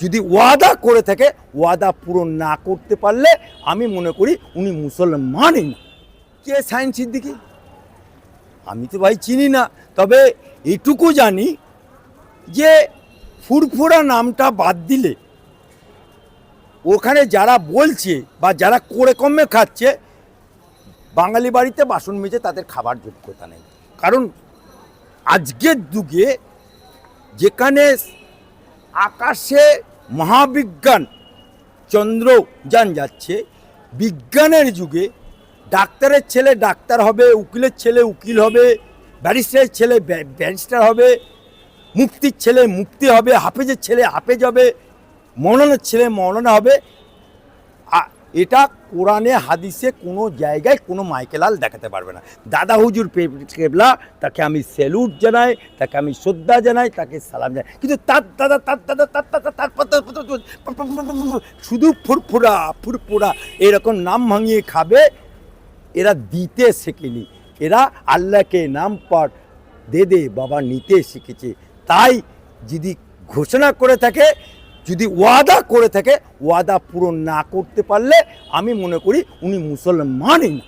যদি ওয়াদা করে থাকে, ওয়াদা পূরণ না করতে পারলে আমি মনে করি উনি মুসলমানই না। কে সায়েন্স সিদ্দিকি? আমি তো ভাই চিনি না, তবে এটুকু জানি যে ফুরফুরা নামটা বাদ দিলে ওখানে যারা বলছে বা যারা করে কমে খাচ্ছে, বাঙালি বাড়িতে বাসন মেজে তাদের খাবার যোগ্যতা নেই। কারণ আজকের যুগে যেখানে আকাশে মহাবিজ্ঞান চন্দ্র যান যাচ্ছে। বিজ্ঞানের যুগে ডাক্তারের ছেলে ডাক্তার হবে, উকিলের ছেলে উকিল হবে, ব্যারিস্টারের ছেলে ব্যারিস্টার হবে মুক্তির ছেলে মুক্তি হবে, হাফেজের ছেলে হাফেজ হবে মৌলানার ছেলে মৌলানা হবে। এটা কোরআনে, হাদিসে কোনো জায়গায় কোনো মাইকেলাল দেখাতে পারবে না। দাদা হুজুর কেবলা, তাকে আমি স্যালুট জানাই, তাকে আমি শ্রদ্ধা জানাই, তাকে সালাম জানাই। কিন্তু তার দাদা তার দাদা তার দাদা, তার শুধু ফুরফুরা ফুরফুরা, এরকম নাম ভাঙিয়ে খাবে, এরা দিতে শেখেনি। এরা আল্লাহকে নাম পাঠ দে দে, বাবা নিতে শিখেছে। তাই যদি ঘোষণা করে থাকে যদি ওয়াদা করে থাকে, ওয়াদা পূরণ না করতে পারলে আমি মনে করি উনি মুসলমানই না।